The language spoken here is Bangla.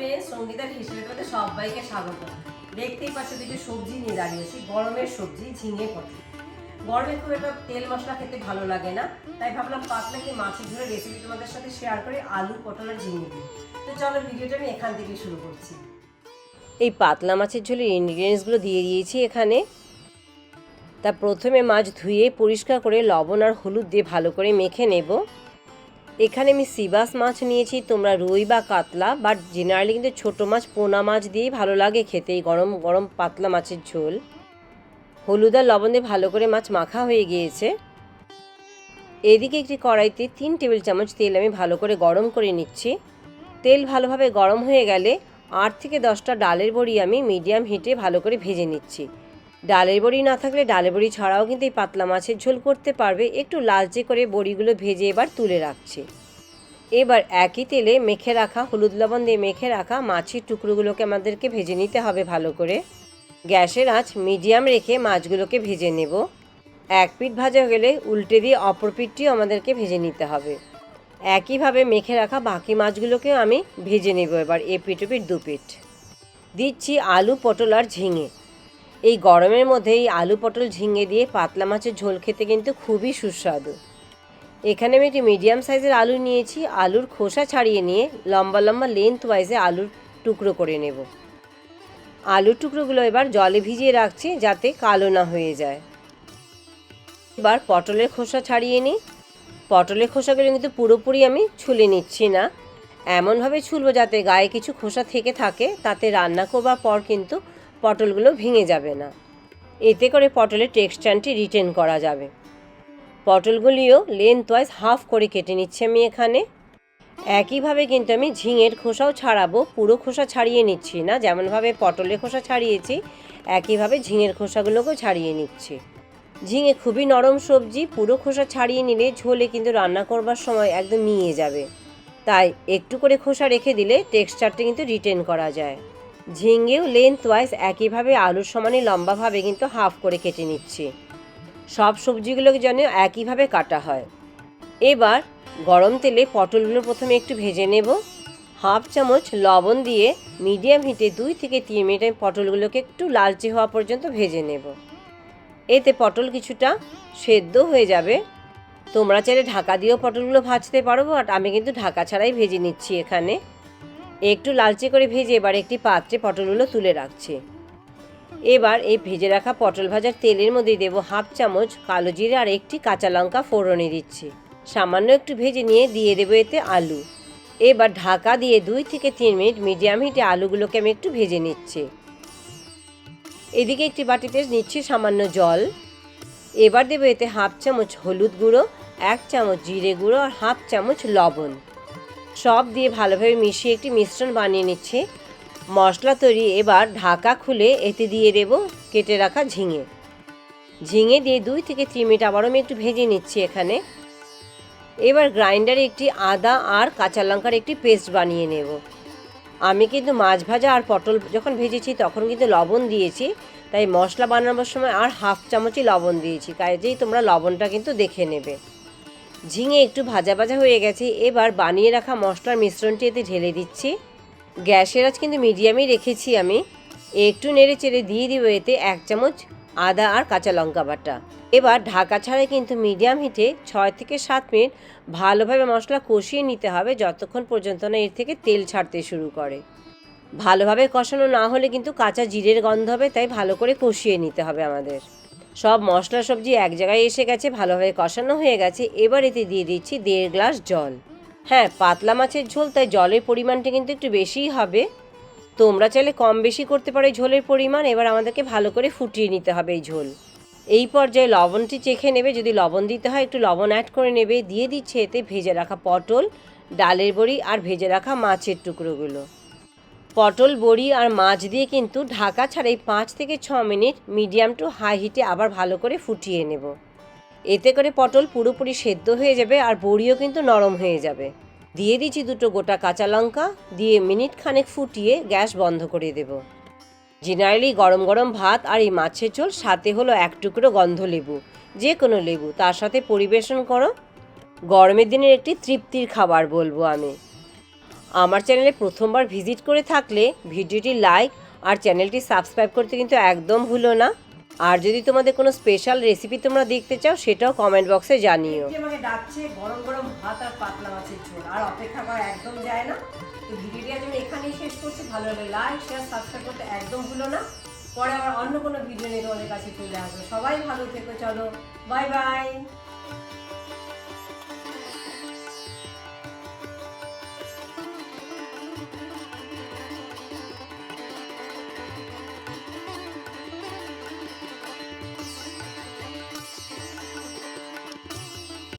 ফ্রেন্ড সঙ্গীতার হিসেবে সবাইকে স্বাগত। দেখতেই দুটো সবজি নিয়ে দাঁড়িয়েছি, গরমের সবজি, ঝিঙে পটল গরমে খুব একটা তেল মশলা খেতে ভালো লাগে না, তাই ভাবলাম পাতলা কি মাছের রেসিপি তোমাদের সাথে শেয়ার করে, আলু, পটল আর ঝিঙে দিই তো চলো ভিডিওটা আমি এখান থেকে শুরু করছি। এই পাতলা মাছের ঝোলের ইনগ্রিডিয়েন্টসগুলো দিয়ে দিয়েছি এখানে। তা প্রথমে মাছ ধুয়ে পরিষ্কার করে লবণ আর হলুদ দিয়ে ভালো করে মেখে নেব। এখানে আমি সিবাস মাছ নিয়েছি, তোমরা রুই বা কাতলা বাট জেনারেলি কিন্তু ছোটো মাছ, পোনা মাছ দিয়েই ভালো লাগে খেতে, এই গরম গরম পাতলা মাছের ঝোল। হলুদ আর লবণ দিয়ে ভালো করে মাছ মাখা হয়ে গিয়েছে। এদিকে একটি কড়াইতে তিন টেবিল চামচ তেল আমি ভালো করে গরম করে নিচ্ছি। তেল ভালোভাবে গরম হয়ে গেলে আট থেকে দশটা ডালের বড়ি আমি মিডিয়াম হিটে ভালো করে ভেজে নিচ্ছি। ডালের বড়ি না থাকলে ডালের বড়ি ছাড়াও কিন্তু এই পাতলা মাছের ঝোল করতে পারবে। একটু লালচে করে বড়িগুলো ভেজে এবার তুলে রাখছি। এবার একই তেলে মেখে রাখা, হলুদ লবণ দিয়ে মেখে রাখা মাছের টুকরোগুলোকে আমাদেরকে ভেজে নিতে হবে ভালো করে। গ্যাসের আঁচ মিডিয়াম রেখে মাছগুলোকে ভেজে নেব। এক পিঠ ভাজা গেলে উল্টে দিয়ে অপর পিঠটিও আমাদেরকে ভেজে নিতে হবে। একইভাবে মেখে রাখা বাকি মাছগুলোকেও আমি ভেজে নেব এবার এ পিঠ পিঠ দু পিঠ। দিচ্ছি আলু, পটল আর ঝিঙে। এই গরমের মধ্যে এই আলু, পটল, ঝিঙে দিয়ে পাতলা মাছের ঝোল খেতে কিন্তু খুবই সুস্বাদু। এখানে আমি একটি মিডিয়াম সাইজের আলু নিয়েছি। আলুর খোসা ছাড়িয়ে নিয়ে লম্বা লম্বা লেন্থ ওয়াইজে আলুর টুকরো করে নেব। আলুর টুকরোগুলো এবার জলে ভিজিয়ে রাখছি যাতে কালো না হয়ে যায়। এবার পটলের খোসা ছাড়িয়ে নিই। পটলের খোসাগুলো কিন্তু পুরোপুরি আমি ছুলে নিচ্ছি না। এমনভাবে ছুলবো যাতে গায়ে কিছু খোসা থেকে থাকে, তাতে রান্না করবার পর কিন্তু পটলগুলো ভেঙে যাবে না। এতে করে পটলের টেক্সচারটি রিটেন করা যাবে। পটলগুলিও লেন্থ ওয়াইজ হাফ করে কেটে নিচ্ছি আমি এখানে। একইভাবে কিন্তু আমি ঝিঙের খোসাও ছাড়াবো, পুরো খোসা ছাড়িয়ে নিচ্ছি না, যেমনভাবে পটলের খোসা ছাড়িয়েছি, একইভাবে ঝিঙের খোসাগুলোকেও ছাড়িয়ে নিচ্ছি। ঝিঙে খুবই নরম সবজি, পুরো খোসা ছাড়িয়ে নিলে ঝোলে কিন্তু রান্না করবার সময় একদম মিয়ে যাবে। তাই একটু করে খোসা রেখে দিলে টেক্সচারটা কিন্তু রিটেন করা যায়। ঝিঙ্গেও লেন্থ ওয়াইজ একইভাবে আলুর সমানে লম্বাভাবে কিন্তু হাফ করে কেটে নিচ্ছি। সব সবজিগুলোকে যেন একইভাবে কাটা হয়। এবার গরম তেলে পটলগুলো প্রথমে একটু ভেজে নেব। হাফ চামচ লবণ দিয়ে মিডিয়াম হিটে দুই থেকে তিন মিনিট আমি পটলগুলোকে একটু লালচে হওয়া পর্যন্ত ভেজে নেব। এতে পটল কিছুটা সেদ্ধ হয়ে যাবে। তোমরা চাইলে ঢাকা দিয়েও পটলগুলো ভাজতে পারো, বাট আমি কিন্তু ঢাকা ছাড়াই ভেজে নিচ্ছি এখানে। একটু লালচে করে ভেজে এবার একটি পাত্রে পটলগুলো তুলে রাখছি। এবার এই ভেজে রাখা পটল ভাজার তেলের মধ্যে দেবো হাফ চামচ কালো জিরে আর একটি কাঁচা লঙ্কা ফোড়নে দিচ্ছি। সামান্য একটু ভেজে নিয়ে দিয়ে দেবো এতে আলু। এবার ঢাকা দিয়ে দুই থেকে তিন মিনিট মিডিয়াম হিটে আলুগুলোকে আমি একটু ভেজে নিচ্ছি। এদিকে একটি বাটিতে নিচ্ছি সামান্য জল। এবার দেবো এতে হাফ চামচ হলুদ গুঁড়ো, এক চামচ জিরে গুঁড়ো আর হাফ চামচ লবণ। সব দিয়ে ভালোভাবে মিশিয়ে একটি মিশ্রণ বানিয়ে নিচ্ছি। মশলা তৈরি, এবার ঢাকা খুলে এতে দিয়ে দেব কেটে রাখা ঝিঙে। ঝিঙে দিয়ে দুই থেকে তিন মিনিট আবারও আমি একটু ভেজে নিচ্ছি এখানে। এবার গ্রাইন্ডারে একটি আদা আর কাঁচা লঙ্কার একটি পেস্ট বানিয়ে নেব। আমি কিন্তু মাছ ভাজা আর পটল যখন ভেজেছি তখন কিন্তু লবণ দিয়েছি, তাই মশলা বানানোর সময় আর হাফ চামচই লবণ দিয়েছি, কাজেই তোমরা লবণটা কিন্তু দেখে নেবে। ঝিঙে একটু ভাজা ভাজা হয়ে গেছে, এবার বানিয়ে রাখা মশলার মিশ্রণটি এতে ঢেলে দিচ্ছি। গ্যাসের আজ কিন্তু মিডিয়ামেই রেখেছি আমি। একটু নেড়ে চেড়ে দিয়ে দিব এতে এক চামচ আদা আর কাঁচা লঙ্কা বাটা। এবার ঢাকা ছাড়াই কিন্তু মিডিয়াম হিটে ছয় থেকে সাত মিনিট ভালোভাবে মশলা কষিয়ে নিতে হবে যতক্ষণ পর্যন্ত না এর থেকে তেল ছাড়তে শুরু করে। ভালোভাবে কষানো না হলে কিন্তু কাঁচা জিরের গন্ধ হবে, তাই ভালো করে কষিয়ে নিতে হবে আমাদের। সব মশলা সবজি এক জায়গায় এসে গেছে, ভালোভাবে কষানো হয়ে গেছে। এবার এতে দিয়ে দিচ্ছি দেড় গ্লাস জল। হ্যাঁ পাতলা মাছের ঝোল, তাই জলের পরিমাণটা কিন্তু একটু বেশিই হবে। তোমরা চাইলে কম বেশি করতে পারো ঝোলের পরিমাণ, এবার আমাদেরকে ভালো করে ফুটিয়ে নিতে হবে এই ঝোল। এই পর্যায়ে লবণটি চেখে নেবে, যদি লবণ দিতে হয়, একটু লবণ অ্যাড করে নেবে। দিয়ে দিচ্ছে এতে ভেজে রাখা পটল, ডালের বড়ি আর ভেজে রাখা মাছের টুকরোগুলো। পটল, বড়ি আর মাছ দিয়ে কিন্তু ঢাকা ছাড়াই পাঁচ থেকে ছ মিনিট মিডিয়াম টু হাই হিটে আবার ভালো করে ফুটিয়ে নেব। এতে করে পটল পুরোপুরি সেদ্ধ হয়ে যাবে আর বড়িও কিন্তু নরম হয়ে যাবে। দিয়ে দিচ্ছি দুটো গোটা কাঁচা লঙ্কা, দিয়ে মিনিট খানেক ফুটিয়ে গ্যাস বন্ধ করে দেব। জেনারেলি গরম গরম ভাত আর এই মাছের ঝোল সাথে হলো এক টুকরো গন্ধ লেবু যে কোনো লেবু, তার সাথে পরিবেশন করো। গরমের দিনের একটি তৃপ্তির খাবার বলব আমি। আমার চ্যানেলে প্রথমবার ভিজিট করে থাকলে ভিডিওটি লাইক আর চ্যানেলটি সাবস্ক্রাইব করতে কিন্তু একদম ভুলো না। আর যদি তোমাদের কোনো স্পেশাল রেসিপি তোমরা দেখতে চাও, সেটাও কমেন্ট বক্সে জানিও। আমাকে ডাকছে, গরম গরম ভাত আর পাতলা মাছের ঝোল। আর অপেক্ষা করা একদম যায় না। তো ভিডিওটি আমি এখানেই শেষ করছি। ভালো হলে লাইক শেয়ার সাবস্ক্রাইব করতে একদম ভুলো না। পরে আবার অন্য কোনো ভিডিও নিয়ে তোমাদের কাছে চলে আসব। সবাই ভালো থেকো, চলো। Bye bye